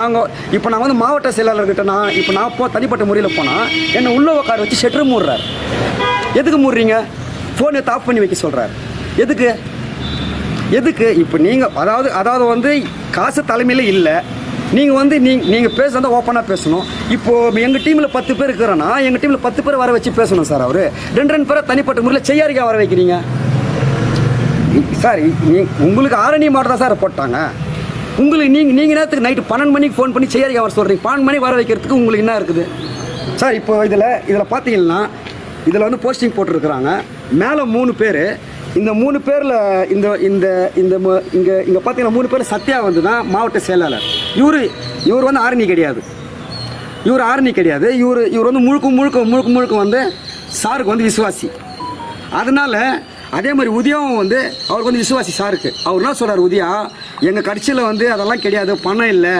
நாங்கள் இப்போ நான் வந்து மாவட்ட செயலாளர்கிட்ட நான் இப்போ நான் போ தனிப்பட்ட முறையில் போனால் என்னை உள்ள உட்கார வச்சு ஷெட்ரு மூடுறார். எதுக்கு மூடுறீங்க? ஃபோன் எடுத்து ஆஃப் பண்ணி வைக்க சொல்கிறார் எதுக்கு? எதுக்கு? இப்போ நீங்கள் அதாவது அதாவது வந்து காசு தலைமையில் இல்லை. நீங்கள் வந்து நீங்கள் நீங்கள் பேச வந்து ஓப்பனாக பேசணும். இப்போது எங்கள் டீமில் பத்து பேர் இருக்கிறோன்னா எங்கள் டீமில் பத்து பேர் வர வச்சு பேசணும் சார் அவர். ரெண்டு ரெண்டு பேரை தனிப்பட்ட முறையில் செய்யாரிக்கா வர வைக்கிறீங்க? சார் உங்களுக்கு ஆரணி மாவட்டம் தான் சார் போட்டாங்க. உங்களுக்கு நீங்கள் நீங்கள் நேரத்துக்கு நைட்டு பன்னெண்டு மணிக்கு ஃபோன் பண்ணி செய்யாரிக்கா வர சொல்கிறீங்க பன்னெண்டு மணி வர வைக்கிறதுக்கு உங்களுக்கு என்ன இருக்குது? சார் இப்போ இதில் இதில் பார்த்தீங்கன்னா இதில் வந்து போஸ்டிங் போட்டிருக்கிறாங்க. மேலே மூணு பேர். இந்த மூணு பேரில் இந்த இந்த இந்த இங்கே இங்கே பார்த்தீங்கன்னா மூணு பேர் சத்யா வந்து தான் மாவட்ட செயலாளர். இவர் இவர் வந்து ஆரணி கிடையாது. இவர் ஆரணி கிடையாது. இவர் இவர் வந்து முழுக்க முழுக்க முழுக்க முழுக்க வந்து சாருக்கு வந்து விசுவாசி. அதனால அதே மாதிரி உதயம் வந்து அவருக்கு வந்து விசுவாசி சாருக்கு. அவர் என்ன சொல்கிறார் உதயா? எங்கள் கட்சியில் வந்து அதெல்லாம் கிடையாது பணம் இல்லை.